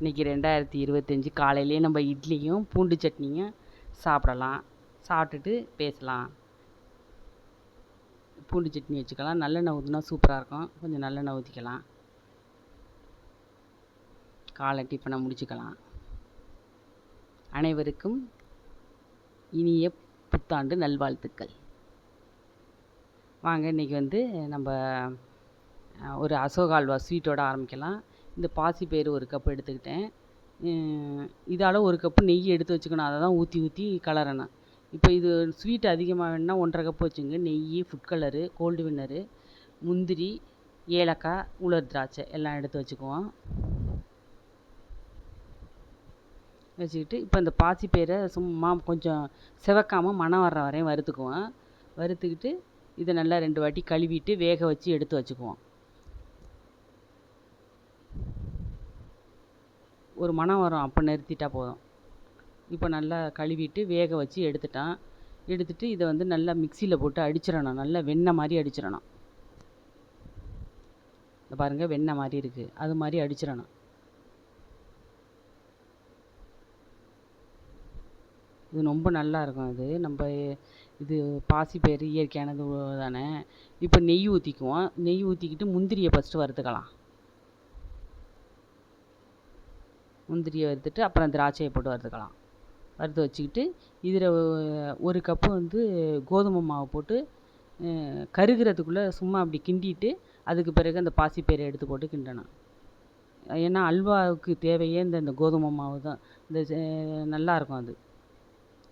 இன்றைக்கி ரெண்டாயிரத்தி இருபத்தஞ்சி காலையிலேயே நம்ம இட்லியும் பூண்டு சட்னியும் சாப்பிடலாம். சாப்பிட்டுட்டு பேசலாம். பூண்டு சட்னி வச்சுக்கலாம். நல்லெண்ணெய் ஊற்றினா சூப்பராக இருக்கும். கொஞ்சம் நல்லெண்ணெய் ஊற்றிக்கலாம் காலை டிஃபனை முடிச்சுக்கலாம். அனைவருக்கும் இனிய புத்தாண்டு நல்வாழ்த்துக்கள். வாங்க இன்றைக்கி வந்து நம்ம ஒரு அசோகா அல்வா ஸ்வீட்டோட ஆரம்பிக்கலாம். இந்த பாசிப்பயிறு ஒரு கப் எடுத்துக்கிட்டேன். இதால் ஒரு கப்பு நெய் எடுத்து வச்சுக்கணும். அதை தான் ஊற்றி ஊற்றி கலரணும். இப்போ இது ஸ்வீட் அதிகமாக வேணும்னா ஒன்றரை கப் வச்சுங்க. நெய் ஃபுட் கலரு கோல்டு வின்னரு முந்திரி ஏலக்காய் உலர் திராட்சை எல்லாம் எடுத்து வச்சுக்குவோம். வச்சுக்கிட்டு இப்போ இந்த பாசிப்பயிரை சும்மா கொஞ்சம் சிவக்காமல் மணம் வர்ற வரையும் வறுத்துக்குவோம். வறுத்துக்கிட்டு இதை நல்லா ரெண்டு வாட்டி கழுவிட்டு வேக வச்சு எடுத்து வச்சுக்குவோம். ஒரு மணம் வரும் அப்போ நிறுத்திட்டால் போதும். இப்போ நல்லா கழுவிட்டு வேக வச்சு எடுத்துட்டான். எடுத்துட்டு இதை வந்து நல்லா மிக்சியில் போட்டு அடிச்சிடணும். நல்லா வெண்ணெய் மாதிரி அடிச்சிடணும். இந்த பாருங்கள் வெண்ணெய் மாதிரி இருக்குது அது மாதிரி அடிச்சிடணும். இது ரொம்ப நல்லா இருக்கும் இது நம்ம இது பாசிப்பயிறு இயற்கையானது தானே. இப்போ நெய் ஊற்றிக்குவோம் நெய் ஊற்றிக்கிட்டு முந்திரியை ஃபஸ்ட்டு வறுத்துக்கலாம். முந்திரியை வறுத்துட்டு அப்புறம் திராட்சையை போட்டு வறுத்துக்கலாம். வறுத்து வச்சுக்கிட்டு இதில் ஒரு கப்பு வந்து கோதுமை மாவு போட்டு கருகிறதுக்குள்ளே சும்மா அப்படி கிண்டிட்டு அதுக்கு பிறகு அந்த பாசிப்பயிரை எடுத்து போட்டு கிண்டணும். ஏன்னா அல்வாவுக்கு தேவையே இந்த இந்த கோதுமை மாவு தான். இந்த செ- அது.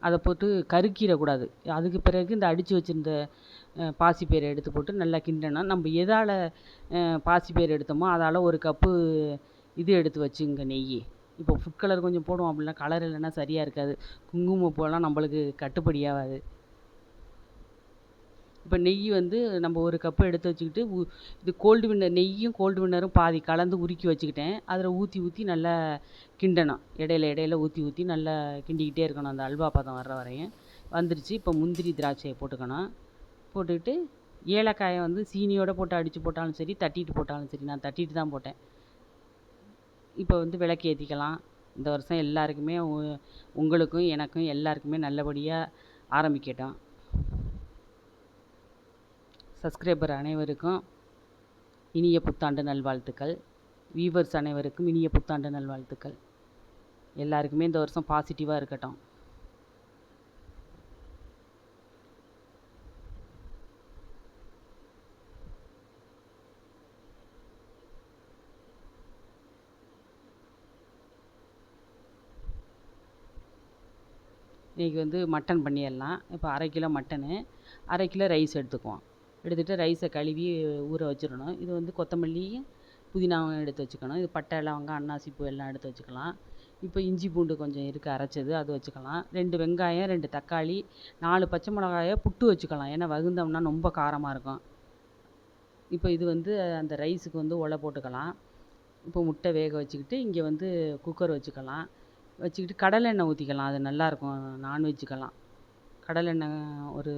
அதை போட்டு கருக்கிடக்கூடாது. அதுக்கு பிறகு இந்த அடித்து வச்சுருந்த பாசிப்பயிறை பாசிப்பயிரை எடுத்து போட்டு நல்லா கிண்டணும். நம்ம எதால் பாசிப்பயிறு எடுத்தோமோ அதால் ஒரு கப்பு இது எடுத்து வச்சுங்க நெய் இப்போ ஃபுட் கலர் கொஞ்சம் போடுவோம் அப்படின்னா கலர் இல்லைன்னா சரியாக இருக்காது. குங்குமப்பூவெல்லாம் நம்மளுக்கு கட்டுப்படி ஆகாது இப்போ நெய் வந்து நம்ம ஒரு கப்பு எடுத்து வச்சுக்கிட்டு ஊ- இது கோல்டு வின்னர் நெய்யும் கோல்டு வின்னரும் பாதி கலந்து உருக்கி வச்சுக்கிட்டேன். அதில் ஊற்றி ஊற்றி நல்லா கிண்டணும். இடையில இடையில ஊற்றி ஊற்றி நல்லா கிண்டிக்கிட்டே இருக்கணும். அந்த அல்வா பதம் வர்ற வரையும். வந்துருச்சு. இப்போ முந்திரி திராட்சையை போட்டுக்கணும். போட்டுக்கிட்டு ஏலக்காயை வந்து சீனியோட போட்டு அடித்து போட்டாலும் சரி தட்டிட்டு போட்டாலும் சரி நான் தட்டிட்டு தான் போட்டேன். இப்போ வந்து விளக்கு ஏற்றிக்கலாம் இந்த வருஷம் எல்லாருக்குமே உ- உங்களுக்கும் எனக்கும் எல்லாருக்குமே நல்லபடியாக ஆரம்பிக்கட்டும். சப்ஸ்கிரைபர் அனைவருக்கும் இனிய புத்தாண்டு நல்வாழ்த்துக்கள். வீவர்ஸ் அனைவருக்கும் இனிய புத்தாண்டு நல்வாழ்த்துக்கள். எல்லாருக்குமே இந்த வருஷம் பாசிட்டிவாக இருக்கட்டும். இன்றைக்கி வந்து மட்டன் பண்ணிடலாம். இப்போ அரை கிலோ மட்டனு அரை கிலோ ரைஸ் எடுத்துக்குவோம். எடுத்துகிட்டு ரைஸை கழுவி ஊற வச்சிடணும். இது வந்து கொத்தமல்லியும் புதினாவும் எடுத்து வச்சுக்கணும். இது பட்டை லவங்கம் அன்னாசிப்பூ எல்லாம் எடுத்து வச்சுக்கலாம். இப்போ இஞ்சி பூண்டு கொஞ்சம் இருக்குது அரைச்சது அது வச்சுக்கலாம். ரெண்டு வெங்காயம் ரெண்டு தக்காளி நாலு பச்சை மிளகாயை புட்டு வச்சுக்கலாம். ஏன்னா வகுந்தோம்னா ரொம்ப காரமாக இருக்கும். இப்போ இது வந்து அந்த ரைஸுக்கு வந்து உலை போட்டுக்கலாம். இப்போ முட்டை வேக வச்சுக்கிட்டு இங்கே வந்து குக்கர் வச்சுக்கலாம். வச்சுக்கிட்டு கடலெண்ணெய் ஊற்றிக்கலாம் அது நல்லாயிருக்கும் நான்வெஜ்ஜுக்கெல்லாம். கடலெண்ணெய் ஒரு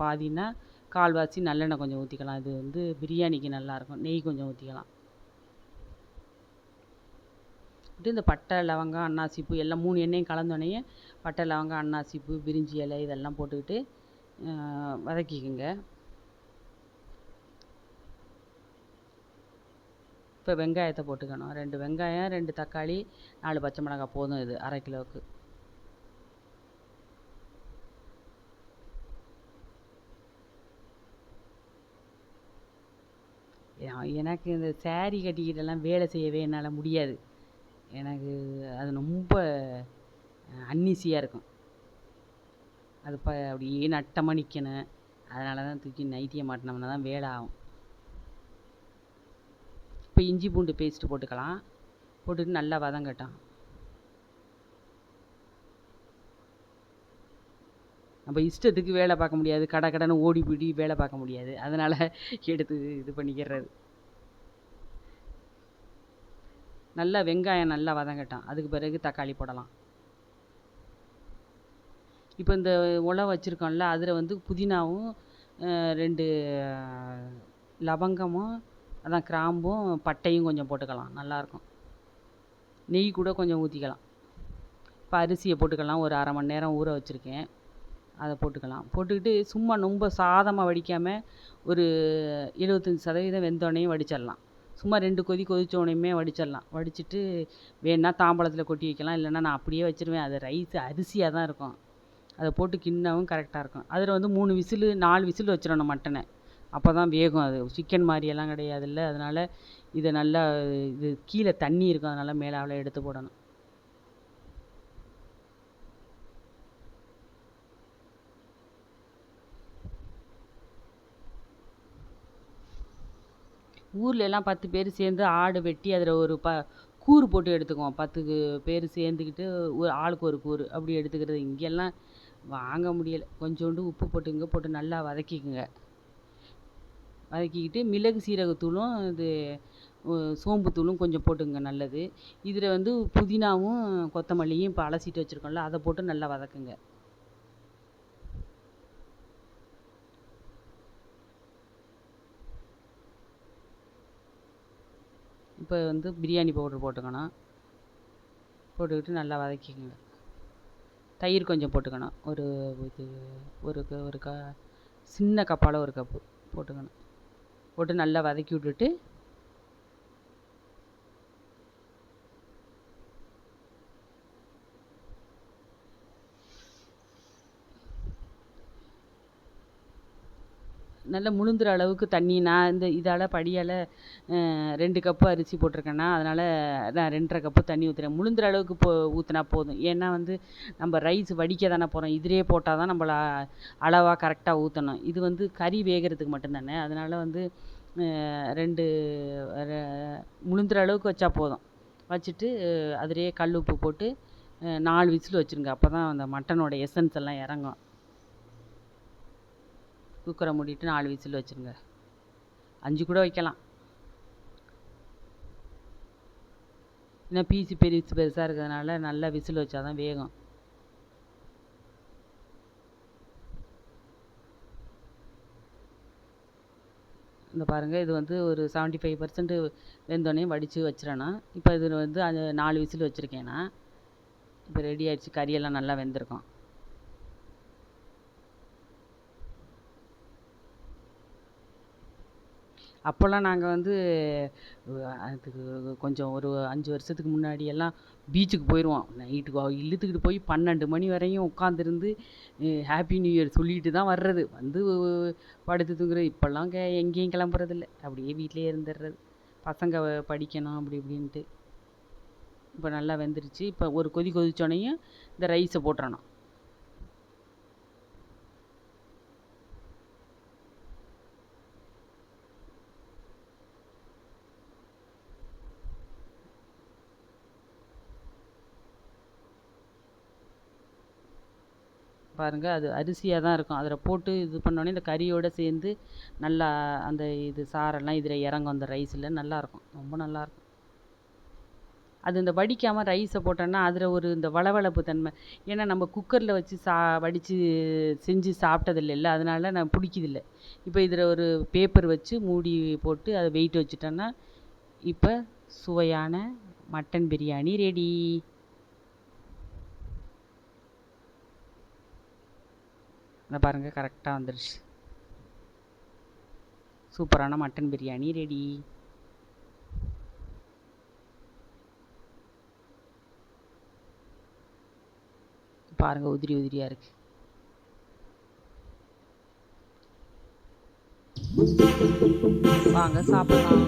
பாதின்னா கால்வாசி நல்லெண்ணெய் கொஞ்சம் ஊற்றிக்கலாம் இது வந்து பிரியாணிக்கு நல்லாயிருக்கும் நெய் கொஞ்சம் ஊற்றிக்கலாம் விட்டு இந்த பட்டை லவங்கம் அன்னாசிப்பூ எல்லாம் மூணு எண்ணெயும் கலந்தோடனேயே பட்டை லவங்கம் அன்னாசிப்பூ பிரிஞ்சி இலை இதெல்லாம் போட்டுக்கிட்டு வதக்கிக்கோங்க. இப்போ வெங்காயத்தை போட்டுக்கணும். ரெண்டு வெங்காயம் ரெண்டு தக்காளி நாலு பச்சை மிளகாய் போதும் இது அரை கிலோவுக்கு. எனக்கு இந்த saree கட்டிக்கிட்டெல்லாம் வேலை செய்யவே என்னால் முடியாது. எனக்கு அது ரொம்ப அன்னீசியாக இருக்கும். அது ப அப்படியே நட்டமாக நிற்கணும் அதனால தான் தூக்கி நைட்டியை மாட்டினோம்னா தான் வேலை ஆகும். இப்போ இஞ்சி பூண்டு பேஸ்ட்டு போட்டுக்கலாம். போட்டுட்டு நல்லா வதங்கட்டும். நம்ம இஷ்டத்துக்கு வேலை பார்க்க முடியாது. கடை கடைன்னு ஓடி பிடி வேலை பார்க்க முடியாது. அதனால் எடுத்து இது பண்ணிக்கிறது. நல்லா வெங்காயம் நல்லா வதங்கட்டும். அதுக்கு பிறகு தக்காளி போடலாம். இப்போ இந்த உலை வச்சுருக்கோம்ல அதில் வந்து புதினாவும் ரெண்டு லவங்கமும் அதான் கிராம்பும் பட்டையும் கொஞ்சம் போட்டுக்கலாம். நல்லாயிருக்கும் நெய் கூட கொஞ்சம் ஊற்றிக்கலாம் இப்போ அரிசியை போட்டுக்கலாம். ஒரு அரை மணி நேரம் ஊற வச்சுருக்கேன். அதை போட்டுக்கலாம். போட்டுக்கிட்டு சும்மா ரொம்ப சாதமாக வடிக்காமல் ஒரு எழுபத்தஞ்சி சதவீதம் வெந்தோடனையும் வடிச்சிடலாம். சும்மா ரெண்டு கொதி கொதிச்சோடனையுமே வடிச்சிடலாம். வடிச்சிட்டு வேணால் தாம்பாளத்தில் கொட்டி வைக்கலாம். இல்லைன்னா நான் அப்படியே வச்சுருவேன். அது ரைஸ் அரிசியாக தான் இருக்கும். அதை போட்டு கிண்ணவும் கரெக்டாக இருக்கும். அதில் வந்து மூணு விசிலு நாலு விசில் வச்சிடணும் மட்டனை. அப்போ தான் வேகும் அது. சிக்கன் மாதிரியெல்லாம் கிடையாதுல்ல. அதனால் இதை நல்லா இது கீழே தண்ணி இருக்கும். அதனால் மேலாவில் எடுத்து போடணும். ஊர்ல எல்லாம் பத்து பேர் சேர்ந்து ஆடு வெட்டி அதில் ஒரு ப கூறு போட்டு எடுத்துக்குவோம். பத்து பேர் சேர்ந்துக்கிட்டு ஒரு ஆளுக்கு ஒரு கூறு. அப்படி எடுத்துக்கிறது. இங்கெல்லாம் வாங்க முடியலை. கொஞ்சோண்டு உப்பு போட்டுங்க போட்டு நல்லா வதக்கிக்குங்க. வதக்கிக்கிட்டு மிளகு சீரகத்தூளும் இது சோம்புத்தூளும் கொஞ்சம் போட்டுக்கங்க நல்லது. இதில் வந்து புதினாவும் கொத்தமல்லியும் இப்போ அலசிட்டு வச்சுருக்கோம்ல அதை போட்டு நல்லா வதக்குங்க. இப்போ வந்து பிரியாணி பவுட்ரு போட்டுக்கணும். போட்டுக்கிட்டு நல்லா வதக்கிக்கங்க. தயிர் கொஞ்சம் போட்டுக்கணும். ஒரு இது ஒரு க ஒரு க சின்ன கப்பால் ஒரு கப்பு போட்டுக்கணும். போட்டு நல்லா வதக்கி விட்டுட்டு நல்லா முழுந்துற அளவுக்கு தண்ணி நான் இந்த இதால் படியால் ரெண்டு கப்பு அரிசி போட்டிருக்கேன்னா அதனால் நான் ரெண்டரை கப்பு தண்ணி ஊற்றுறேன் முழுந்துற அளவுக்கு போ ஊற்றினா போதும். ஏன்னா வந்து நம்ம ரைஸ் வடிக்க தானே போகிறோம் இதிலே போட்டால் தான் நம்மள அளவாக கரெக்டாக ஊற்றணும் இது வந்து கறி வேகிறதுக்கு மட்டும்தானே அதனால் வந்து ரெண்டு முழுந்துற அளவுக்கு வச்சா போதும். வச்சுட்டு அதிலே கல் உப்பு போட்டு நாலு விசில் வச்சுருங்க. அப்போ தான் அந்த மட்டனோட எசன்ஸ் எல்லாம் இறங்கும். குக்கரை மூடிட்டு நாலு விசில் வச்சுருங்க. அஞ்சு கூட வைக்கலாம். ஏன்னா பீஸு பெருசு பெருசாக இருக்கிறதுனால நல்லா விசில் வச்சா தான் வேகும். இந்த பாருங்கள் இது வந்து ஒரு செவன்ட்டி ஃபைவ் பர்சன்ட் வெந்தோடனே வடித்து வச்சிடணும் இப்போ இதில் வந்து அது நாலு விசில் வச்சுருக்கேன்னா இப்போ ரெடி ஆகிடுச்சி கறியெல்லாம் நல்லா வெந்திருக்கும். அப்போல்லாம் நாங்கள் வந்து அதுக்கு கொஞ்சம் ஒரு அஞ்சு வருஷத்துக்கு முன்னாடி எல்லாம் பீச்சுக்கு போயிடுவோம் நைட்டுக்கு இழுத்துக்கிட்டு போய் பன்னெண்டு மணி வரையும் உட்காந்துருந்து ஹாப்பி நியூ இயர் சொல்லிட்டு தான் வர்றது. வந்து படுத்து தூங்குறது. இப்போல்லாம் கே எங்கேயும் கிளம்புறதில்ல. அப்படியே வீட்டிலே இருந்துடுறது பசங்க படிக்கணும் அப்படி இப்படின்ட்டு. இப்போ நல்லா வெந்துருச்சு. இப்போ ஒரு கொதி கொதிச்சோடனையும் இந்த ரைஸை போட்டுறணும். பாருங்கள் அது அரிசியாக தான் இருக்கும். அதில் போட்டு இது பண்ணோடனே இந்த கறியோடு சேர்ந்து நல்லா அந்த இது சாரெல்லாம் இதில் இறங்கும் அந்த ரைஸில். நல்லாயிருக்கும் ரொம்ப நல்லாயிருக்கும் அது இந்த வடிக்காமல் ரைஸை போட்டோன்னா அதில் ஒரு இந்த வளவளப்பு தன்மை. ஏன்னா நம்ம குக்கரில் வச்சு சா வடித்து செஞ்சு சாப்பிட்டதில்லைல்ல அதனால நான் பிடிக்குதில்ல. இப்போ இதில் ஒரு பேப்பர் வச்சு மூடி போட்டு அதை வெயிட் வச்சுட்டோன்னா இப்போ சுவையான மட்டன் பிரியாணி ரெடி இந்த பாருங்கள் கரெக்டாக வந்துடுச்சு சூப்பரான மட்டன் பிரியாணி ரெடி பாருங்கள் உதிரி உதிரியாக இருக்கு. வாங்க சாப்பிடலாம்.